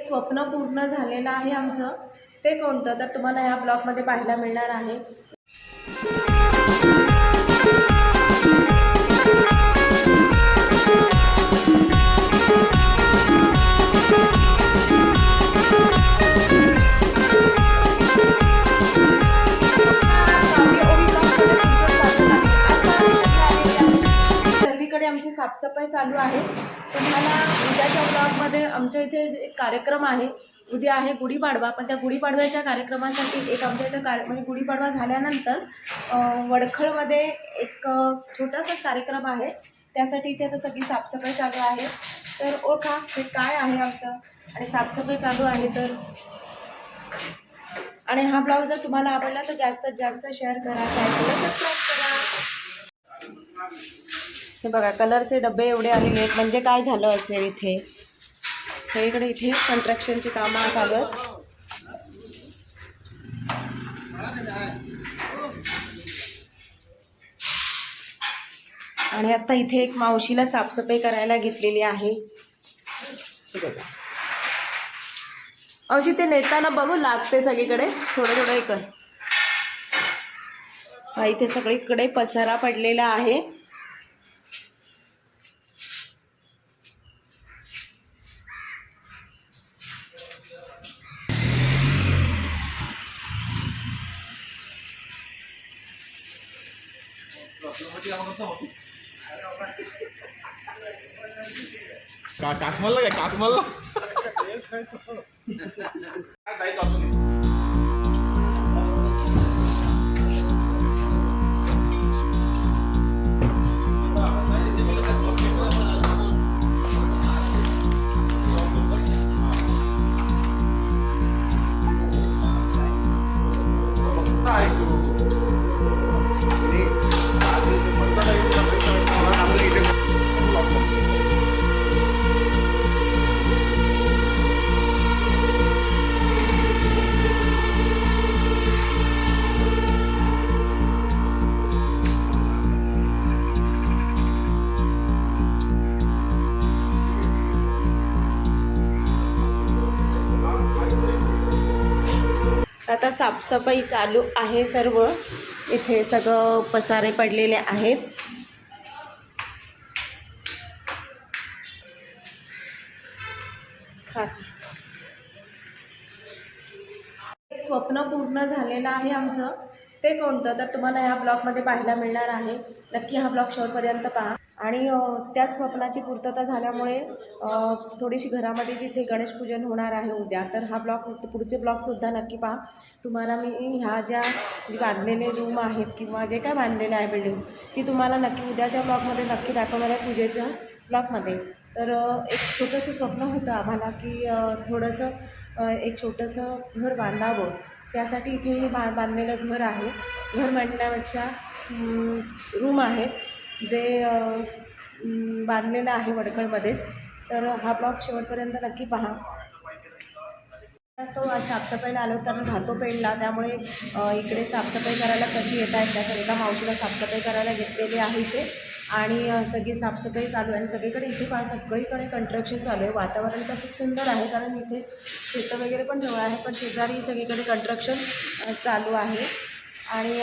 स्वप्न पूर्ण झालेलं आहे आमचं. ते कोणतं? तर तुम्हाला ह्या ब्लॉगमध्ये पाहायला मिळणार आहे. आमची साफसफाई चालू आहे. तुम्हाला उद्याच्या ब्लॉगमध्ये आमच्या इथे जे एक कार्यक्रम आहे उद्या आहे गुढीपाडवा. पण त्या गुढीपाडव्याच्या कार्यक्रमासाठी एक आमच्या इथं कार म्हणजे गुढीपाडवा झाल्यानंतर वडखळमध्ये एक छोटासाच कार्यक्रम आहे. त्यासाठी इथे आता सगळी साफसफाई चालू आहे. तर ओळखा हे काय आहे आमचं? आणि साफसफाई चालू आहे तर? आणि हा ब्लॉग जर तुम्हाला आवडला तर जास्तीत जास्त शेअर करा चॅनलला सबस्क्राईब हे बघा कलरचे डबे एवढे आलेले आहेत. म्हणजे काय झालं असेल इथे? सगळीकडे इथे कन्स्ट्रक्शनची कामं चालू आहेत. आणि आता इथे एक मावशीला साफसफाई करायला घेतलेली आहे. अवशी अशी ते नेताना बघू लागते सगळीकडे. थोडं थोडं हे कर. इथे सगळीकडे पसारा पडलेला आहे. का कासमलला काय कासमलला आता साफसफाई चालू आहे सर्व. इथे सगळं पसारे पडलेले आहेत. खा. एक स्वप्न पूर्ण झालेलं आहे आमचं. ते कोणतं? तर तुम्हाला ह्या ब्लॉगमध्ये पाहायला मिळणार आहे. नक्की हा ब्लॉग शेवटपर्यंत पहा. आणि त्या स्वप्नाची पूर्तता झाल्यामुळे थोडीशी घरामध्ये जिथे गणेश पूजन होणार आहे उद्या तर हा ब्लॉग पुढचे ब्लॉगसुद्धा नक्की पहा. तुम्हाला मी ह्या ज्या म्हणजे बांधलेले रूम आहेत किंवा जे काय बांधलेलं आहे बिल्डिंग ती तुम्हाला नक्की उद्याच्या ब्लॉगमध्ये नक्की दाखवणार आहे पूजेच्या ब्लॉगमध्ये तर एक छोटंसं स्वप्न होतं आम्हाला की थोडंसं एक छोटंसं घर बांधावं. त्यासाठी इथे हे बा बांधलेलं घर आहे. घर म्हणण्यापेक्षा रूम आहे जे बांधलेलं आहे वडखळमध्येच तर हा ब्लॉग शेवटपर्यंत नक्की पहा. तो आज साफसफाईला आलो कारण राहतो पेंडला त्यामुळे इकडे साफसफाई करायला कशी येत आहेत त्या एका मावशीला साफसफाई करायला घेतलेली आहे इथे. आणि सगळी साफसफाई चालू आहे आणि सगळीकडे इथे पहा सगळीकडे कंस्ट्रक्शन चालू आहे. वातावरण तर खूप सुंदर आहे कारण इथे शेतं वगैरे पण जवळ आहे पण शेजारी सगळीकडे कंस्ट्रक्शन चालू आहे. आणि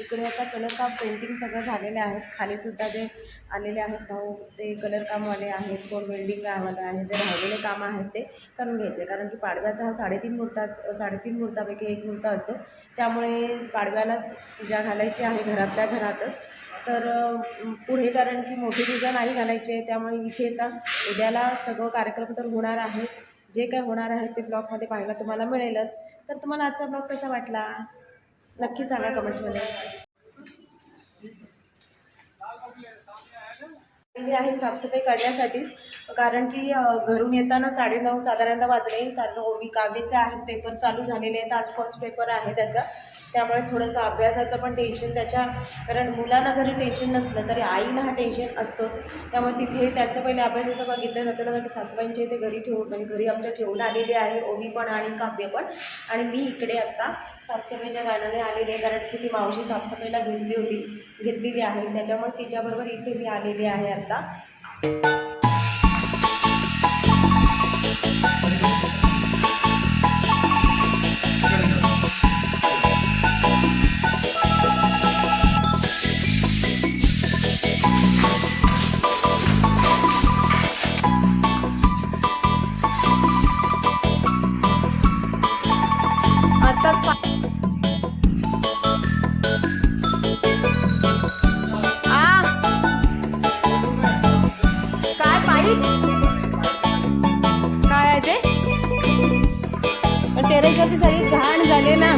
इकडे आता कलर काम पेंटिंग सगळं झालेले आहेत. खालीसुद्धा जे आलेले आहेत भाऊ ते कलर कामवाले आहेत. कोण वेल्डिंग कामवाले आहे जे राहिलेले कामं आहेत ते करून घ्यायचे. कारण की पाडव्याचा हा साडेतीन मुहूर्ताच साडेतीन मुहूर्तापैकी एक मुहूर्त असतो. त्यामुळे पाडव्यालाच पूजा घालायची आहे घरातल्या घरातच. तर पुढे कारण की मोठी पूजा नाही घालायची आहे त्यामुळे इथे आता उद्याला सगळं कार्यक्रम तर होणार आहे. जे काय होणार आहे ते ब्लॉगमध्ये पाहायला तुम्हाला मिळेलच. तर तुम्हाला आजचा ब्लॉग कसा वाटला? नक्की सांगा कमेंट्समध्ये आहे साफसफाई करण्यासाठीच कारण की घरून येताना साडेनऊ साधारणतः वाजले कारण ओवी काव्याचे आहेत पेपर चालू झालेले आहेत आज फर्स्ट पेपर आहे त्याचा. त्यामुळे थोडंसं अभ्यासाचं पण टेन्शन त्याच्या कारण मुलांना जरी टेन्शन नसलं तरी आईला हा टेन्शन असतोच. त्यामुळे तिथे त्याचं पहिले अभ्यासाचं बघितलं जातं. ना की सासूबाईंच्या इथे घरी ठेवून म्हणजे घरी आमच्या ठेवून आलेली आहे ओवी पण आणि काव्य पण. आणि मी इकडे आत्ता साफसफाईच्या कारणाने आलेली आहे कारण की ती मावशी साफसफाईला घेतली होती घेतलेली आहे. त्याच्यामुळे तिच्याबरोबर इथे मी आलेली आहे आत्ता घाण झाले ना.